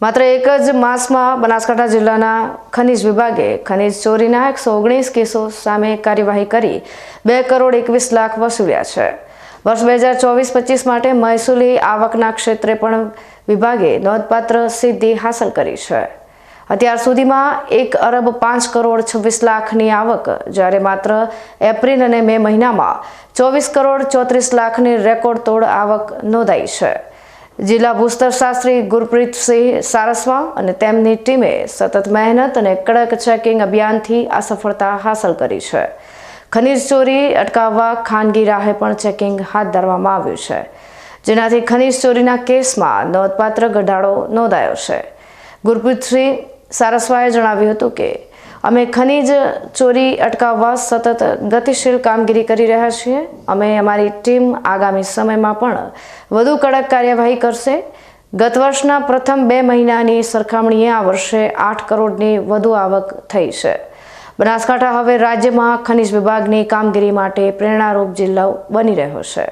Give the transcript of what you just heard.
માત્ર એક જ માસમાં બનાસકાંઠા જિલ્લાના ખનિજ વિભાગે ખનિજ ચોરીના એકસો ઓગણીસ કેસો સામે કાર્યવાહી કરી બે કરોડ એકવીસ લાખ વસૂલ્યા છે. વર્ષ બે હજાર ચોવીસ પચીસ માટે મહેસૂલી આવકના ક્ષેત્રે પણ વિભાગે નોંધપાત્ર સિદ્ધિ હાંસલ કરી છે. અત્યાર સુધીમાં એક અરબ પાંચ કરોડ છવ્વીસ લાખની આવક, જ્યારે માત્ર એપ્રિલ અને મે મહિનામાં ચોવીસ કરોડ ચોત્રીસ લાખની રેકોર્ડ તોડ આવક નોંધાઈ છે. જિલ્લા ભૂસ્તરશાસ્ત્રી ગુરપ્રીતસિંહ સારસ્વા અને તેમની ટીમે સતત મહેનત અને કડક ચેકિંગ અભિયાનથી આ સફળતા હાંસલ કરી છે. ખનિજ ચોરી અટકાવવા ખાનગી રાહે પણ ચેકિંગ હાથ ધરવામાં આવ્યું છે. જેનાથી ખનિજ ચોરીના કેસમાં નોંધપાત્ર ઘટાડો નોંધાયો છે. ગુરપ્રીતસિંહ સારસ્વાએ જણાવ્યું હતું કે અમે ખનિજ ચોરી અટકાવવા સતત ગતિશીલ કામગીરી કરી રહ્યા છીએ. અમે અમારી ટીમ આગામી સમયમાં પણ વધુ કડક કાર્યવાહી કરશે. ગત વર્ષના પ્રથમ બે મહિનાની સરખામણીએ આ વર્ષે આઠ કરોડની વધુ આવક થઈ છે. બનાસકાંઠા હવે રાજ્યમાં ખનિજ વિભાગની કામગીરી માટે પ્રેરણારૂપ જિલ્લો બની રહ્યો છે.